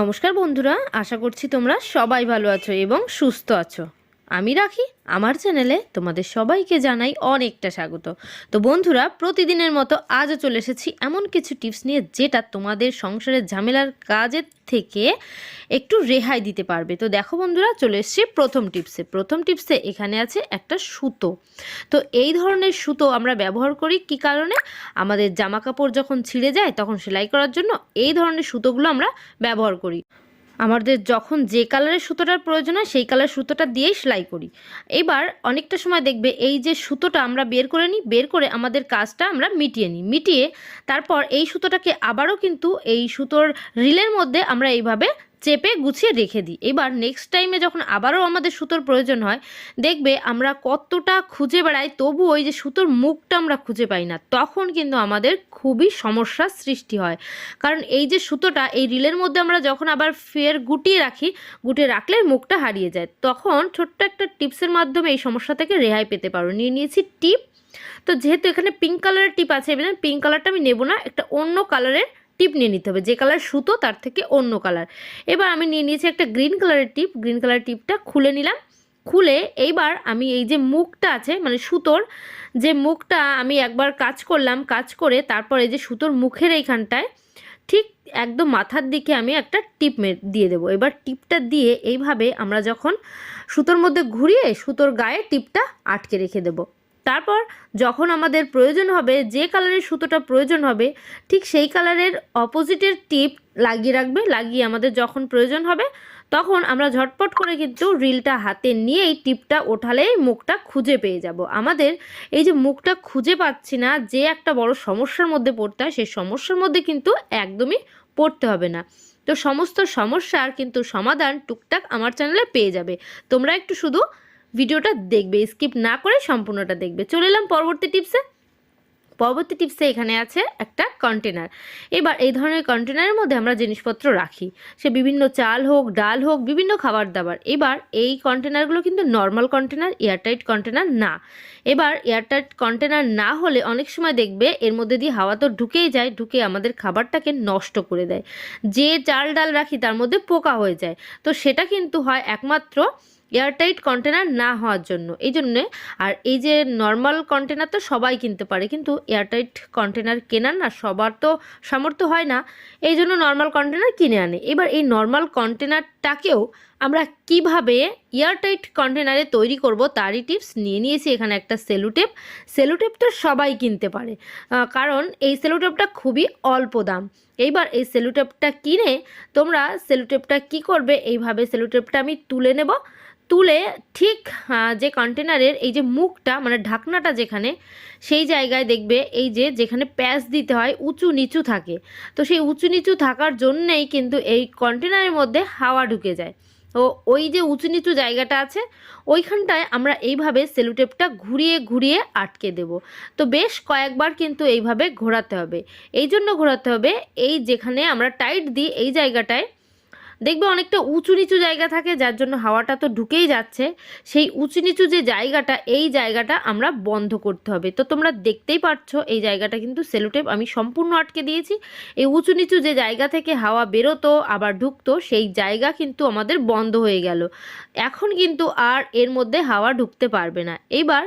নমস্কার বন্ধুরা আশা করছি তোমরা সবাই ভালো আছো এবং সুস্থ আছো। আমি রাখি, আমার চ্যানেলে তোমাদের সবাইকে জানাই অনেকটা স্বাগত। তো বন্ধুরা, প্রতিদিনের মতো আজও চলে এসেছি এমন কিছু টিপস নিয়ে যেটা তোমাদের সংসারের ঝামেলার কাজের থেকে একটু রেহাই দিতে পারবে। তো দেখো বন্ধুরা, চলে এসেছি প্রথম টিপসে। প্রথম টিপসে এখানে আছে একটা সুতো। তো এই ধরনের সুতো আমরা ব্যবহার করি কি কারণে? আমাদের জামা কাপড় যখন ছিঁড়ে যায় তখন সেলাই করার জন্য এই ধরনের সুতোগুলো আমরা ব্যবহার করি। আমাদের যখন যে কালারের সুতোটার প্রয়োজন হয়, সেই কালার সুতোটা দিয়েই সেলাই করি। এবার অনেকটা সময় দেখবে এই যে সুতোটা আমরা বের করে নিই, বের করে আমাদের কাজটা আমরা মিটিয়ে নিই। মিটিয়ে তারপর এই সুতোটাকে আবারও কিন্তু এই সুতোর রিলের মধ্যে আমরা এইভাবে চেপে গুছিয়ে রেখে দিই। এবার নেক্সট টাইমে যখন আবারও আমাদের সুতোর প্রয়োজন হয়, দেখবে আমরা কতটা খুঁজে বেড়াই, তবু ওই যে সুতোর মুখটা আমরা খুঁজে পাই না, তখন কিন্তু আমাদের খুবই সমস্যার সৃষ্টি হয়। কারণ এই যে সুতোটা, এই রিলের মধ্যে আমরা যখন আবার ফের গুটিয়ে রাখি, গুটিয়ে রাখলে মুখটা হারিয়ে যায়, তখন ছোট্ট একটা টিপসের মাধ্যমে এই সমস্যা থেকে রেহাই পেতে পারো। নিয়ে নিয়েছি টিপ তো যেহেতু এখানে পিঙ্ক কালারের টিপ আছে, এবার পিঙ্ক কালারটা আমি নেব না, একটা অন্য কালারের টিপ নিয়ে নিতে হবে, যে কালার সুতো তার থেকে অন্য কালার। এবার আমি নিয়ে নিয়েছি একটা গ্রিন কালারের টিপ, গ্রিন কালারের টিপটা খুলে নিলাম। খুলে এইবার আমি এই যে মুখটা আছে মানে সুতোর যে মুখটা আমি একবার কাজ করলাম, কাজ করে তারপর এই যে সুতোর মুখের এইখানটায় ঠিক একদম মাথার দিকে আমি একটা টিপ দিয়ে দেবো। এবার টিপটা দিয়ে এইভাবে আমরা যখন সুতোর মধ্যে ঘুরিয়ে সুতোর গায়ে টিপটা আটকে রেখে দেবো। তারপর যখন আমাদের প্রয়োজন হবে, যে কালারের সুতোটা প্রয়োজন হবে, ঠিক সেই কালারের অপোজিটের টিপ লাগিয়ে রাখবে, লাগিয়ে আমাদের যখন প্রয়োজন হবে, তখন আমরা ঝটপট করে কিন্তু রিলটা হাতে নিয়ে এই টিপটা ওঠালেই মুখটা খুঁজে পেয়ে যাব। আমাদের এই যে মুখটা খুঁজে পাচ্ছি না, যে একটা বড় সমস্যার মধ্যে পড়তে হয়, সেই সমস্যার মধ্যে কিন্তু একদমই পড়তে হবে না। তো সমস্ত সমস্যার কিন্তু সমাধান টুকটাক আমার চ্যানেলে পেয়ে যাবে। তোমরা একটু শুধু ভিডিওটা দেখবে, স্কিপ না করে সম্পূর্ণটা দেখবে। চলে এলাম পরবর্তী টিপসে। পরবর্তী টিপসে এখানে আছে একটা কন্টেনার এবার এই ধরনের কন্টেনারের মধ্যে আমরা জিনিসপত্র রাখি। সে বিভিন্ন চাল হোক, ডাল হোক, বিভিন্ন খাবার দাবার এবার এই কন্টেনারগুলো কিন্তু নর্মাল কন্টেনার এয়ারটাইট কন্টেনার না। এবার এয়ারটাইট কন্টেনার না হলে অনেক সময় দেখবে এর মধ্যে দিয়ে হাওয়া তো ঢুকেই যায়, ঢুকে আমাদের খাবারটাকে নষ্ট করে দেয়। যে চাল ডাল রাখি তার মধ্যে পোকা হয়ে যায়। তো সেটা কিন্তু হয় একমাত্র এয়ারটাইট কন্টেনার না হওয়ার জন্য। এই জন্যে আর এই যে নর্মাল কন্টেনার তো সবাই কিনতে পারে, কিন্তু এয়ারটাইট কন্টেনার কেনার না সবার তো সামর্থ্য হয় না। এই জন্য নর্মাল কন্টেনার কিনে আনে। এবার এই নর্মাল কন্টেনারটাকেও আমরা কীভাবে এয়ারটাইট কন্টেনারে তৈরি করব তারই টিপস নিয়ে নিয়েছি এখানে একটা সেলুটেপ সেলুটেপটা সবাই কিনতে পারে কারণ এই সেলুটেপটা খুবই অল্প দাম। এইবার এই সেলুটেপটা কিনে তোমরা সেলুটেপটা কি করবে? এইভাবে সেলুটেপটা আমি তুলে নেব। তুলে ঠিক যে কন্টেনারের এই যে মুখটা মানে ঢাকনাটা যেখানে, সেই জায়গায় দেখবে এই যে যেখানে প্যাচ দিতে হয় উঁচু নিচু থাকে। তো সেই উঁচু নিচু থাকার জন্যেই কিন্তু এই কন্টেনারের মধ্যে হাওয়া ঢুকে যায়। তো ওই যে উঁচু নিচু জায়গাটা আছে, ওইখানটায় আমরা এইভাবে সেলুটেপটা ঘুরিয়ে ঘুরিয়ে আটকে দেব। তো বেশ কয়েকবার কিন্তু এইভাবে ঘোরাতে হবে। এই জন্য ঘোরাতে হবে, এই যেখানে আমরা টাইট দিই, এই জায়গাটায় দেখবে অনেকটা উঁচু নিচু জায়গা থাকে, যার জন্য হাওয়াটা তো ঢুকেই যাচ্ছে। সেই উঁচু নিচু যে জায়গাটা, এই জায়গাটা আমরা বন্ধ করতে হবে। তো তোমরা দেখতেই পারছ, এই জায়গাটা কিন্তু সেলোটেপ, আমি সম্পূর্ণ আটকে দিয়েছি। এই উঁচু নিচু যে জায়গা থেকে হাওয়া বেরোতো, আবার ঢুকতো, সেই জায়গা কিন্তু আমাদের বন্ধ হয়ে গেল। এখন কিন্তু আর এর মধ্যে হাওয়া ঢুকতে পারবে না। এইবার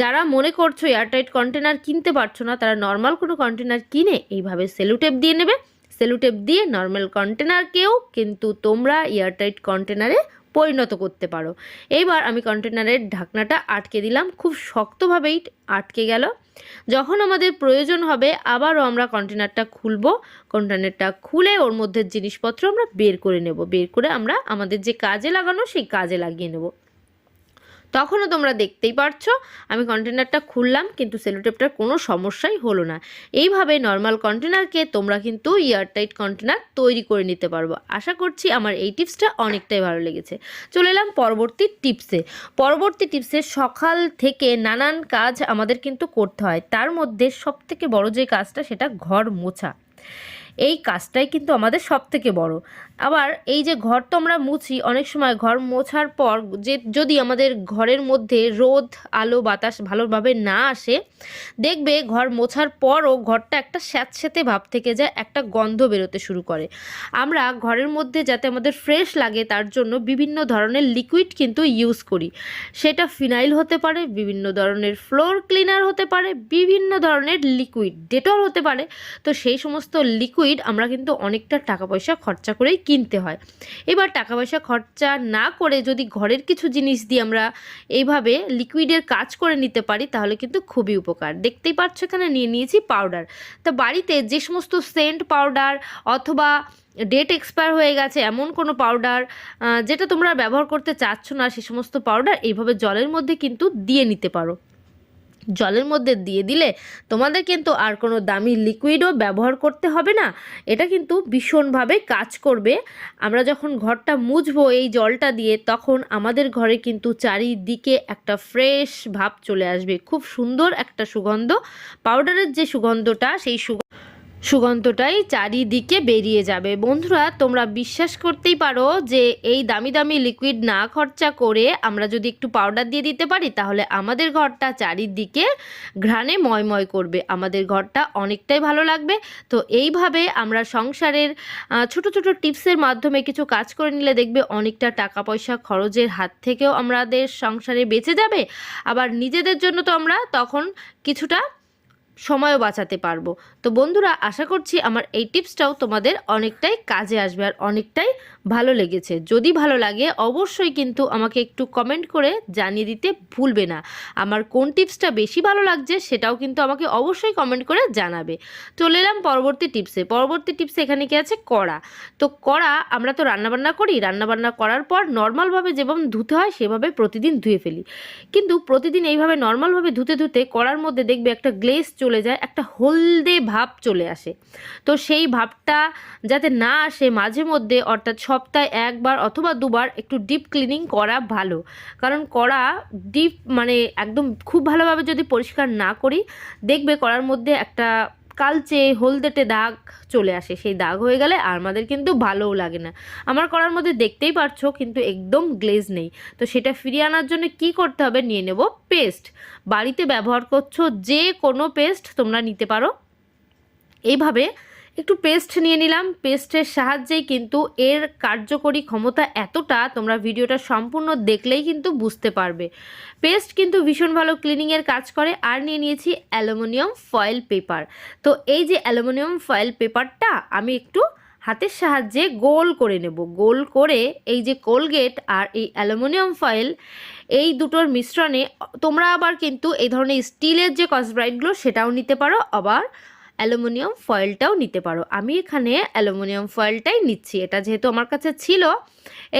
যারা মনে করছ, এয়ারটাইট কন্টেনার কিনতে পারছ না, তারা নর্মাল কোনো কন্টেনার কিনে এইভাবে সেলোটেপ দিয়ে নেবে। সেলুটেপ দিয়ে নর্মাল কন্টেনারকেও কিন্তু তোমরা এয়ারটাইট কন্টেনারে পরিণত করতে পারো। এইবার আমি কন্টেনারের ঢাকনাটা আটকে দিলাম, খুব শক্তভাবেই আটকে গেল। যখন আমাদের প্রয়োজন হবে, আবারও আমরা কন্টেনারটা খুলব। কন্টেনারটা খুলে ওর মধ্যে জিনিসপত্র আমরা বের করে নেব। বের করে আমরা আমাদের যে কাজে লাগানো, সেই কাজে লাগিয়ে নেব। তখনও তোমরা দেখতেই পারছ। আমি কন্টেনারটা খুললাম, কিন্তু সেলোটেপটার কোনো সমস্যাই হলো না। এইভাবে নর্মাল কন্টেনারকে তোমরা কিন্তু এয়ারটাইট কন্টেনার তৈরি করে নিতে পারব। আশা করছি আমার এই টিপসটা অনেকটাই ভালো লেগেছে। চলে এলাম পরবর্তী টিপসে পরবর্তী টিপসে সকাল থেকে নানান কাজ আমাদের কিন্তু করতে হয়। তার মধ্যে সবথেকে বড় যে কাজটা, সেটা ঘর মোছা। এই কাজটাই কিন্তু আমাদের সব থেকে বড়। আবার এই যে ঘর তো আমরা মুছি, অনেক সময় ঘর মোছার পর যে যদি আমাদের ঘরের মধ্যে রোদ, আলো, বাতাস ভালোভাবে না আসে, দেখবে ঘর মোছার পরও ঘরটা একটা স্যাঁতস্যাঁতে ভাব থেকে যায়, একটা গন্ধ বেরোতে শুরু করে। আমরা ঘরের মধ্যে যাতে আমাদের ফ্রেশ লাগে, তার জন্য বিভিন্ন ধরনের লিকুইড কিন্তু ইউজ করি। সেটা ফিনাইল হতে পারে, বিভিন্ন ধরনের ফ্লোর ক্লিনার হতে পারে, বিভিন্ন ধরনের লিকুইড ডেটল হতে পারে। তো সেই সমস্ত লিকুইড আমরা কিন্তু অনেকটা টাকা পয়সা খরচা করেই কিনতে হয়। এবার টাকা পয়সা খরচা না করে যদি ঘরের কিছু জিনিস দিয়ে আমরা এইভাবে লিকুইডের কাজ করে নিতে পারি, তাহলে কিন্তু খুবই উপকার। দেখতেই পাচ্ছ এখানে নিয়ে নিয়েছি পাউডার তা বাড়িতে যে সমস্ত সেন্ট পাউডার অথবা ডেট এক্সপায়ার হয়ে গেছে এমন কোনো পাউডার যেটা তোমরা ব্যবহার করতে চাচ্ছ না, সে সমস্ত পাউডার এইভাবে জলের মধ্যে কিন্তু দিয়ে নিতে পারো। জলের মধ্যে দিয়ে দিলে তোমাদের কিন্তু আর কোনো দামি লিকুইডও ব্যবহার করতে হবে না। এটা কিন্তু ভীষণভাবে কাজ করবে। আমরা যখন ঘরটা মুছবো এই জলটা দিয়ে, তখন আমাদের ঘরে কিন্তু চারিদিকে একটা ফ্রেশ ভাব চলে আসবে। খুব সুন্দর একটা সুগন্ধ। পাউডারের যে সুগন্ধটা, সেই সুগন্ধ সুগন্ধটাই চারিদিকে বেরিয়ে যাবে। বন্ধুরা, তোমরা বিশ্বাস করতেই পারো যে এই দামি দামি লিকুইড না খরচা করে আমরা যদি একটু পাউডার দিয়ে দিতে পারি, তাহলে আমাদের ঘরটা চারিদিকে ঘ্রাণে ময়ময় করবে। আমাদের ঘরটা অনেকটাই ভালো লাগবে। তো এইভাবে আমরা সংসারের ছোট ছোট টিপসের মাধ্যমে কিছু কাজ করে নিলে দেখবে অনেকটা টাকা পয়সা খরচের হাত থেকেও আমাদের সংসারে বেঁচে যাবে। আবার নিজেদের জন্য তো আমরা তখন কিছুটা সময়ও বাঁচাতে পারব। তো বন্ধুরা, আশা করছি আমার এই টিপসটাও তোমাদের অনেকটাই কাজে আসবে আর অনেকটাই ভালো লেগেছে। যদি ভালো লাগে, অবশ্যই কিন্তু আমাকে একটু কমেন্ট করে জানিয়ে দিতে ভুলবে না। আমার কোন টিপসটা বেশি ভালো লাগছে, সেটাও কিন্তু আমাকে অবশ্যই কমেন্ট করে জানাবে। চলে এলাম পরবর্তী টিপসে। পরবর্তী টিপসে এখানে কি আছে? কড়া। তো কড়া আমরা তো রান্নাবান্না করি। রান্নাবান্না করার পর নর্মালভাবে যেভাবে ধুতে হয়, সেভাবে প্রতিদিন ধুয়ে ফেলি। কিন্তু প্রতিদিন এইভাবে নর্মালভাবে ধুতে ধুতে কড়ার মধ্যে দেখবে একটা গ্লেজ চলে যায়, একটা হলদে ভাব চলে আসে। তো সেই ভাবটা যাতে না আসে, মাঝে মধ্যে অর্থাৎ সপ্তাহে একবার অথবা দুবার একটু ডিপ ক্লিনিং করা ভালো। কারণ করা ডিপ মানে একদম খুব ভালোভাবে যদি পরিষ্কার না করি, দেখবে করার মধ্যে একটা কালচে হলদেটে দাগ চলে আসে, সেই দাগ হয়ে গেলে আর আমাদের কিন্তু ভালোও লাগে না। আমার করার মধ্যে দেখতেই পারছ, কিন্তু একদম গ্লেজ নেই। তো সেটা ফিরিয়ে আনার জন্য কি করতে হবে নিয়ে নেব পেস্ট। বাড়িতে ব্যবহার করছ যে কোনো পেস্ট তোমরা নিতে পারো। এইভাবে একটু পেস্ট নিয়ে নিলাম। পেস্টের সাহায্যেই কিন্তু এর কার্যকরী ক্ষমতা এতটা, তোমরা ভিডিওটা সম্পূর্ণ দেখলেই কিন্তু বুঝতে পারবে। পেস্ট কিন্তু ভীষণ ভালো ক্লিনিংয়ের কাজ করে। আর নিয়ে নিয়েছি অ্যালুমিনিয়াম ফয়েল পেপার তো এই যে অ্যালুমিনিয়াম ফয়েল পেপারটা আমি একটু হাতের সাহায্যে গোল করে নেব। গোল করে এই যে কোলগেট আর এই অ্যালুমিনিয়াম ফয়েল এই দুটোর মিশ্রণে তোমরা আবার কিন্তু এই ধরনের স্টিলের যে কসব্রাইটগুলো সেটাও নিতে পারো। আবার অ্যালুমিনিয়াম ফয়েলটাও নিতে পারো। আমি এখানে অ্যালুমিনিয়াম ফয়েলটাই নিচ্ছি। এটা যেহেতু আমার কাছে ছিল,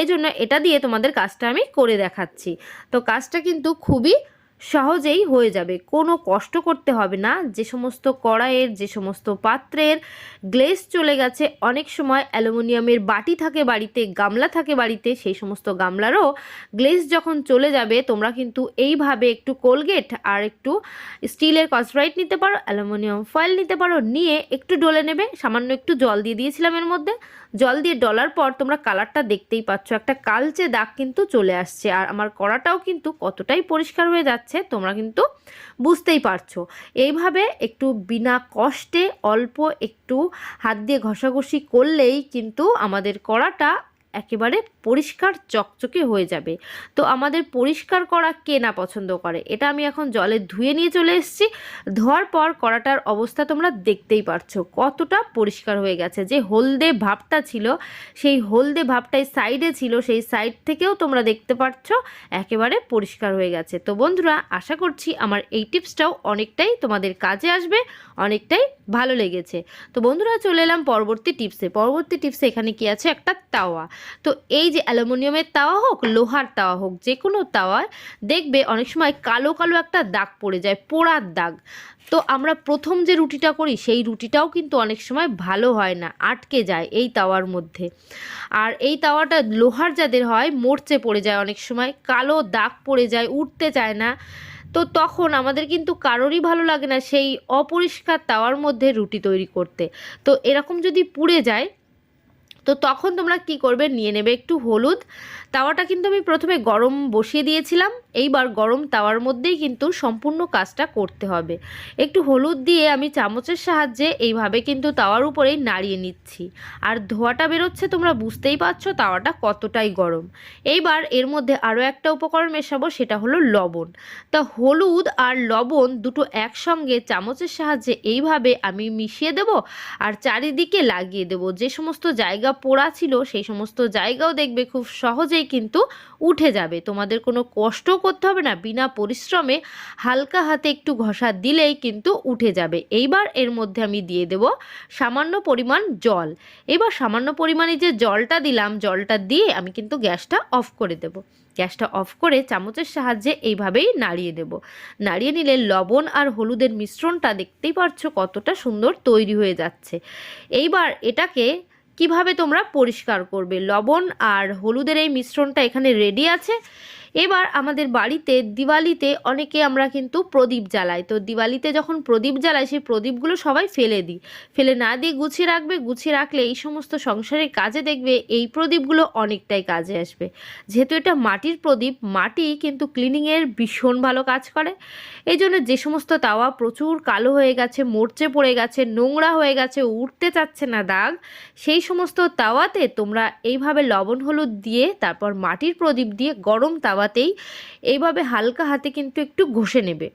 এই জন্য এটা দিয়ে তোমাদের কাজটা আমি করে দেখাচ্ছি। তো কাজটা কিন্তু খুবই সহজেই হয়ে যাবে। কোনো কষ্ট করতে হবে না। যে সমস্ত কড়াইয়ের, যে সমস্ত পাত্রের গ্লেজ চলে গেছে, অনেক সময় অ্যালুমিনিয়ামের বাটি থাকে বাড়িতে, গামলা থাকে বাড়িতে, সেই সমস্ত গামলারও গ্লেজ যখন চলে যাবে, তোমরা কিন্তু এইভাবে একটু কোলগেট আর একটু স্টিলের কসব্রাইট নিতে পারো, অ্যালুমিনিয়াম ফয়েল নিতে পারো, নিয়ে একটু ডলে নেবে। সামান্য একটু জল দিয়ে দিয়েছিলাম এর মধ্যে। জল দিয়ে ডলার পর তোমরা কালারটা দেখতেই পাচ্ছ। একটা কালচে দাগ কিন্তু চলে আসছে। আর আমার কড়াটাও কিন্তু কতটাই পরিষ্কার হয়ে যাচ্ছে। তোমরা কিন্তু বুঝতেই পারছ। এইভাবে একটু বিনা কষ্টে অল্প একটু হাত দিয়ে ঘষাঘষি করলেই কিন্তু আমাদের কড়াটা একেবারে পরিষ্কার চকচকে হয়ে যাবে। তো আমাদের পরিষ্কার করা কে না পছন্দ করে? এটা আমি এখন জলে ধুয়ে নিয়ে চলে এসেছি। ধোয়ার পর কড়াটার অবস্থা তোমরা দেখতেই পারছ। কতটা পরিষ্কার হয়ে গেছে। যে হলদে ভাবটা ছিল, সেই হলদে ভাবটাই সাইডে ছিল, সেই সাইড থেকেও তোমরা দেখতে পাচ্ছ একেবারে পরিষ্কার হয়ে গেছে। তো বন্ধুরা, আশা করছি আমার এই টিপসটাও অনেকটাই তোমাদের কাজে আসবে, অনেকটাই ভালো লেগেছে। তো বন্ধুরা, চলে এলাম পরবর্তী টিপসে। পরবর্তী টিপসে এখানে কি আছে? একটা তাওয়া। তো এই যে অ্যালুমিনিয়ামের তাওয়া হোক, লোহার তাওয়া হোক, যে কোনো তাওয়ায় দেখবে অনেক সময় কালো কালো একটা দাগ পড়ে যায়, পোড়ার দাগ। তো আমরা প্রথম যে রুটিটা করি, সেই রুটিটাও কিন্তু অনেক সময় ভালো হয় না, আটকে যায় এই তাওয়ার মধ্যে। আর এই তাওয়াটা লোহার যাদের হয়, মরচে পড়ে যায় অনেক সময়, কালো দাগ পড়ে যায়, উঠতে চায় না। তো তখন আমাদের কিন্তু কারোরই ভালো লাগে না সেই অপরিষ্কার তাওয়ার মধ্যে রুটি তৈরি করতে। তো এরকম যদি পুড়ে যায় তো তখন তোমরা কি করবে? নিয়ে নেবে একটু হলুদ তাওয়াটা কিন্তু আমি প্রথমে গরম বসিয়ে দিয়েছিলাম। এইবার গরম তাওয়ার মধ্যেই কিন্তু সম্পূর্ণ কাজটা করতে হবে। একটু হলুদ দিয়ে আমি চামচের সাহায্যে এইভাবে কিন্তু তাওয়ার উপরেই নাড়িয়ে নিচ্ছি। আর ধোয়াটা বেরোচ্ছে তোমরা বুঝতেই পারছ তাওয়াটা কতটাই গরম। এইবার এর মধ্যে আরও একটা উপকরণ মেশাবো, সেটা হলো লবণ। তা হলুদ আর লবণ দুটো একসঙ্গে চামচের সাহায্যে এইভাবে আমি মিশিয়ে দেব আর চারিদিকে লাগিয়ে দেব। যে সমস্ত জায়গা পোড়া ছিল সেই সমস্ত জায়গাও দেখবে খুব সহজেই কিন্তু উঠে যাবে। তোমাদের কোনো কষ্ট করতে হবে না, বিনা পরিশ্রমে হালকা হাতে একটু ঘষা দিলেই কিন্তু উঠে যাবে। এইবার এর মধ্যে আমি দিয়ে দেব সামান্য পরিমাণ জল। এবার সামান্য পরিমাণে যে জলটা দিলাম, জলটা দিয়ে আমি কিন্তু গ্যাসটা অফ করে দেব। গ্যাসটা অফ করে চামচের সাহায্যে এইভাবেই নাড়িয়ে দেব। নাড়িয়ে নিলে লবণ আর হলুদের মিশ্রণটা দেখতেই পারছ কতটা সুন্দর তৈরি হয়ে যাচ্ছে। এইবার এটাকে কীভাবে তোমরা পরিষ্কার করবে? লবণ আর হলুদের এই মিশ্রণটা এখানে রেডি আছে। এবার আমাদের বাড়িতে দিওয়ালিতে অনেকে আমরা কিন্তু প্রদীপ জ্বালাই। তো দিওয়ালিতে যখন প্রদীপ জ্বালাই, সেই প্রদীপগুলো সবাই ফেলে দিই। ফেলে না দিয়ে গুছিয়ে রাখবে, গুছিয়ে রাখলে এই সমস্ত সংসারের কাজে দেখবে এই প্রদীপগুলো অনেকটাই কাজে আসবে। যেহেতু এটা মাটির প্রদীপ, মাটি কিন্তু ক্লিনিংয়ের ভীষণ ভালো কাজ করে। এই জন্য যে সমস্ত তাওয়া প্রচুর কালো হয়ে গেছে, মরচে পড়ে গেছে, নোংরা হয়ে গেছে উঠতে চাচ্ছে না দাগ, সেই সমস্ত তাওয়াতে তোমরা এইভাবে লবণ, হলুদ দিয়ে তারপর মাটির প্রদীপ দিয়ে গরম তাওয়াতেই এইভাবে হালকা হাতে কিন্তু একটু ঘষে নেবে।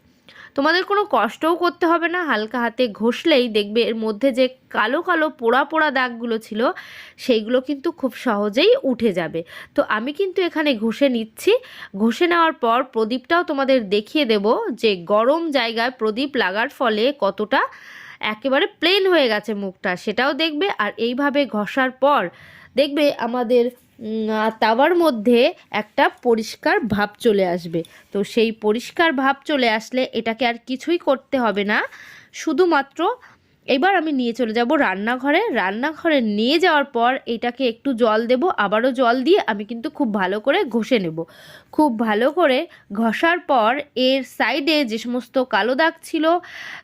তোমাদের কোনো কষ্টও করতে হবে না, হালকা হাতে ঘষলেই দেখবে এর মধ্যে যে কালো কালো পোড়া পোড়া দাগগুলো ছিল, সেইগুলো কিন্তু খুব সহজেই উঠে যাবে। তো আমি কিন্তু এখানে ঘষে নিচ্ছি। ঘষে নেওয়ার পর প্রদীপটাও তোমাদের দেখিয়ে দেব যে গরম জায়গায় প্রদীপ লাগার ফলে কতটা একেবারে প্লেন হয়ে গেছে মুখটা, সেটাও দেখবে। আর এইভাবে ঘষার পর দেখবে আমাদের তাওয়ার মধ্যে একটা পরিষ্কার ভাব চলে আসবে। তো সেই পরিষ্কার ভাব চলে আসলে এটাকে আর কিছুই করতে হবে না। শুধুমাত্র এবার আমি নিয়ে চলে যাব রান্নাঘরে। রান্নাঘরে নিয়ে যাওয়ার পর এটাকে একটু জল দেব, আবারও জল দিয়ে আমি কিন্তু খুব ভালো করে ঘষে নেব। খুব ভালো করে ঘষার পর এর সাইডে যে সমস্ত কালো দাগ ছিল,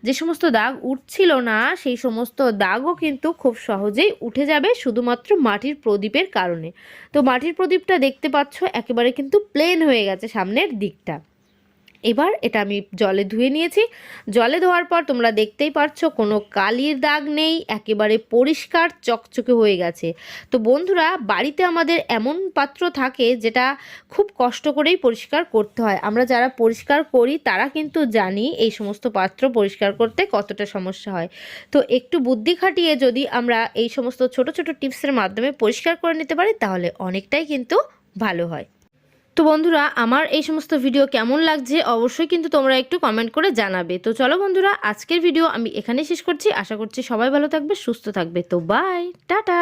যে সমস্ত দাগ উঠছিল না, সেই সমস্ত দাগও কিন্তু খুব সহজেই উঠে যাবে শুধুমাত্র মাটির প্রদীপের কারণে। তো মাটির প্রদীপটা দেখতে পাচ্ছ, একেবারে কিন্তু প্লেন হয়ে গেছে সামনের দিকটা। এবার এটা আমি জলে ধুয়ে নিয়েছি। জলে ধোয়ার পর তোমরা দেখতেই পারছ কোনো কালির দাগ নেই, একেবারে পরিষ্কার চকচকে হয়ে গেছে। তো বন্ধুরা, বাড়িতে আমাদের এমন পাত্র থাকে যেটা খুব কষ্ট করেই পরিষ্কার করতে হয়। আমরা যারা পরিষ্কার করি, তারা কিন্তু জানি এই সমস্ত পাত্র পরিষ্কার করতে কতটা সমস্যা হয়। তো একটু বুদ্ধি খাটিয়ে যদি আমরা এই সমস্ত ছোট ছোট টিপসের মাধ্যমে পরিষ্কার করে নিতে পারি, তাহলে অনেকটাই কিন্তু ভালো হয়। তো বন্ধুরা, আমার এই সমস্ত ভিডিও কেমন লাগছে অবশ্যই কিন্তু তোমরা একটু কমেন্ট করে জানাবে। তো চলো বন্ধুরা, আজকের ভিডিও আমি এখানে শেষ করছি। আশা করছি সবাই ভালো থাকবে, সুস্থ থাকবে। তো বাই টাটা!